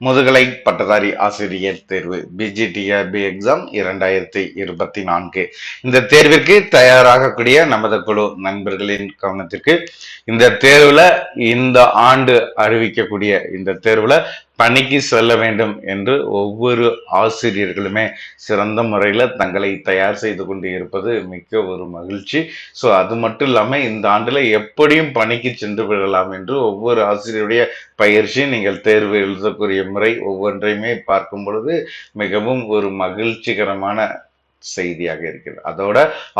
முதுகலை பட்டதாரி ஆசிரியர் தேர்வு பிஜிடிஆர்பி எக்ஸாம் இரண்டாயிரத்தி இருபத்தி நான்கு. இந்த தேர்விற்கு தயாராகக்கூடிய நமது குழு நண்பர்களின் கவனத்திற்கு இந்த தேர்வுல இந்த ஆண்டு அறிவிக்கக்கூடிய இந்த தேர்வுல பணிக்கு செல்ல வேண்டும் என்று ஒவ்வொரு ஆசிரியர்களுமே சிறந்த முறையில் தங்களை தயார் செய்து கொண்டு இருப்பது மிக்க ஒரு மகிழ்ச்சி. ஸோ அது மட்டும் இல்லாமல் இந்த ஆண்டில் எப்படியும் பணிக்கு சென்று விடலாம் என்று ஒவ்வொரு ஆசிரியருடைய பயிற்சி நீங்கள் தேர்வு எழுதக்கூடிய முறை ஒவ்வொன்றையுமே பார்க்கும் பொழுது மிகவும் ஒரு மகிழ்ச்சிகரமான செய்தியாக இருக்கிறது. அதோட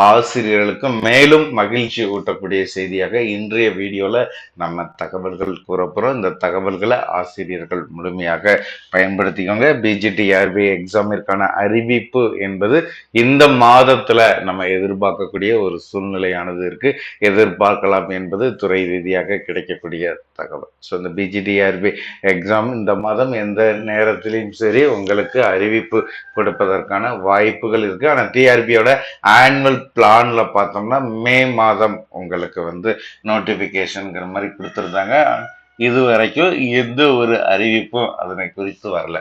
ஆசிரியர்களுக்கு மேலும் மகிழ்ச்சி ஊட்டக்கூடிய செய்தியாக இன்றைய வீடியோவில் நம்ம தகவல்கள் கூறப்போகிறோம் இந்த தகவல்களை ஆசிரியர்கள் முழுமையாக பயன்படுத்திக்கோங்க. பிஜிடிஆர்பி எக்ஸாமிற்கான அறிவிப்பு என்பது இந்த மாதத்தில் நம்ம எதிர்பார்க்கக்கூடிய ஒரு சூழ்நிலையானது இருக்கு. எதிர்பார்க்கலாம் என்பது துறை ரீதியாக கிடைக்கக்கூடிய தகவல். ஸோ இந்த பிஜிடிஆர்பி எக்ஸாம் இந்த மாதம் எந்த நேரத்திலையும் சரி உங்களுக்கு அறிவிப்பு கொடுப்பதற்கான வாய்ப்புகள் இருக்குது இருக்கு டிஆர்பியோட ஆனுவல் பிளான்ல பார்த்தோம்னா மே மாதம் உங்களுக்கு வந்து நோட்டிஃபிகேஷனுங்கிற மாதிரி கொடுத்துருந்தாங்க. இது வரைக்கும் எந்த ஒரு அறிவிப்பும் அதனை குறித்து வரல.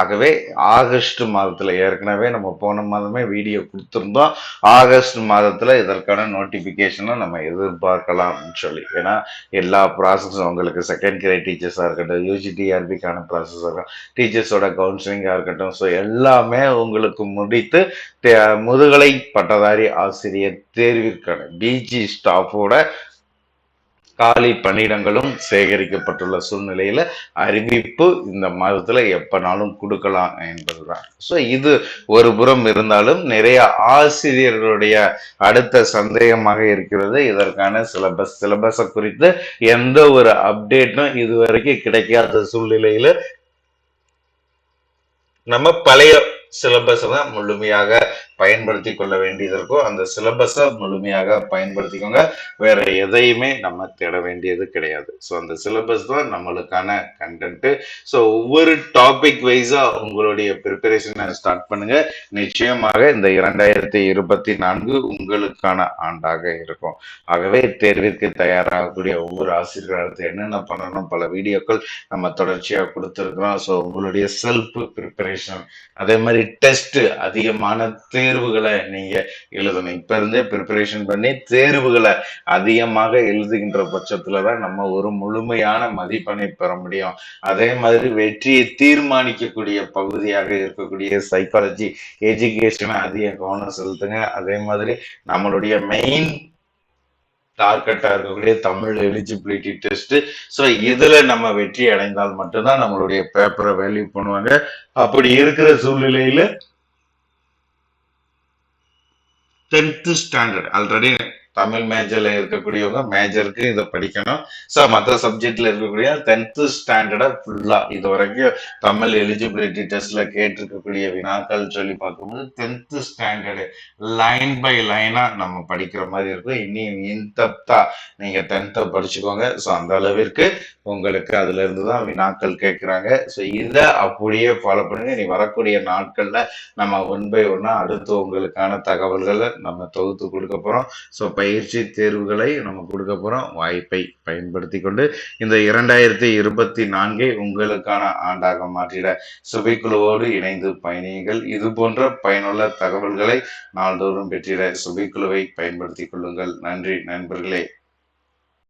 ஆகவே ஆகஸ்ட் மாதத்தில் ஏற்கனவே நம்ம போன மாதமே வீடியோ கொடுத்துருந்தோம். ஆகஸ்ட் மாதத்தில் இதற்கான நோட்டிஃபிகேஷனும் நம்ம எதிர்பார்க்கலாம்னு சொல்லி. ஏன்னா எல்லா ப்ராசஸும் உங்களுக்கு செகண்ட் கிரேட் டீச்சர்ஸாக இருக்கட்டும் யூஜிடிஆர்பிக்கான ப்ராசஸாக இருக்கட்டும் டீச்சர்ஸோட கவுன்சிலிங்காக இருக்கட்டும். ஸோ எல்லாமே உங்களுக்கு முடித்து முதுகலை பட்டதாரி ஆசிரியர் தேர்விற்கான பிஜி ஸ்டாஃபோட காலி பணியிடங்களும் சேகரிக்கப்பட்டுள்ள சூழ்நிலையில அறிவிப்பு இந்த மாதத்துல எப்பனாலும் கொடுக்கலாம் என்பதுதான். ஸோ இது ஒரு புறம் இருந்தாலும் நிறைய ஆசிரியர்களுடைய அடுத்த சந்தேகமாக இருக்கிறது. இதற்கான சிலபஸ் சிலபஸை குறித்து எந்த ஒரு அப்டேட்டும் இதுவரைக்கும் கிடைக்காத சூழ்நிலையில நம்ம பழைய சிலபஸ் தான் முழுமையாக பயன்படுத்தி கொள்ள வேண்டியது இருக்கும் அந்த சிலபஸை முழுமையாக பயன்படுத்திக்கோங்க. வேற எதையுமே நம்ம தேட வேண்டியது கிடையாது. ஸோ அந்த சிலபஸ் தான் நம்மளுக்கான கண்டென்ட்டு ஸோ ஒவ்வொரு டாபிக் வைஸா உங்களுடைய ப்ரிப்பரேஷனை ஸ்டார்ட் பண்ணுங்க. நிச்சயமாக இந்த இரண்டாயிரத்தி இருபத்தி நான்கு உங்களுக்கான ஆண்டாக இருக்கும். ஆகவே தேர்விற்கு தயாராகக்கூடிய ஒவ்வொரு ஆசிரியர்களுக்கு என்னென்ன பண்ணணும் பல வீடியோக்கள் நம்ம தொடர்ச்சியாக கொடுத்துருக்குறோம். ஸோ உங்களுடைய செல்ஃப் ப்ரிப்பரேஷன் அதே மாதிரி டெஸ்ட் அதிகமான தேர்வுகளை நீங்க எழுதணும். இப்ப இருந்தே ப்ரிப்பரேஷன் பண்ணி தேர்வுகளை அதிகமாக எழுதுகின்ற பட்சத்துல தான் நம்ம ஒரு முழுமையான மதிப்பெண்ணை பெற முடியும். அதே மாதிரி வெற்றியை தீர்மானிக்கக்கூடிய பகுதியாக இருக்கக்கூடிய சைக்காலஜி எஜுகேஷனை அதிக கவனம் செலுத்துங்க. அதே மாதிரி நம்மளுடைய மெயின் டார்கெட்டா இருக்கக்கூடிய தமிழ் எலிஜிபிலிட்டி டெஸ்ட் ஸோ இதுல நம்ம வெற்றி அடைந்தால் மட்டும்தான் நம்மளுடைய பேப்பரை வேல்யூ பண்ணுவாங்க. அப்படி இருக்கிற சூழ்நிலையில டென்த்து ஸ்டாண்டர்ட் ஆல்ரெடி தமிழ் மேஜர்ல இருக்கக்கூடியவங்க மேஜருக்கு இதை படிக்கணும். ஸோ மற்ற சப்ஜெக்ட்ல இருக்கக்கூடிய டென்த்து ஸ்டாண்டர்டா ஃபுல்லா இது வரைக்கும் தமிழ் எலிஜிபிலிட்டி டெஸ்ட்ல கேட்டிருக்கக்கூடிய வினாக்கள் சொல்லி பார்க்கும்போது டென்த்து ஸ்டாண்டர்டு லைன் பை லைனா நம்ம படிக்கிற மாதிரி இருக்கும். இனி இன்தப்தா நீங்க டென்த்தை படிச்சுக்கோங்க. ஸோ அந்த அளவிற்கு உங்களுக்கு அதுல இருந்து தான் வினாக்கள் கேட்குறாங்க. ஸோ இதை அப்படியே ஃபாலோ பண்ணுங்க. நீ வரக்கூடிய நாட்கள்ல நம்ம ஒன் பை ஒன்னா அடுத்து உங்களுக்கான தகவல்களை நம்ம தொகுத்து கொடுக்க போறோம். ஸோ பயிற்சி தேர்வுகளை நம்ம கொடுக்க போகிறோம் வாய்ப்பை பயன்படுத்தி கொண்டு இந்த இரண்டாயிரத்தி இருபத்தி நான்கை உங்களுக்கான ஆண்டாக மாற்றிட சுபைக்குழுவோடு இணைந்து பயணியுங்கள். இது போன்ற பயனுள்ள தகவல்களை நாள்தோறும் பெற்றிட சுபைக்குழுவை பயன்படுத்திக் கொள்ளுங்கள். நன்றி நண்பர்களே.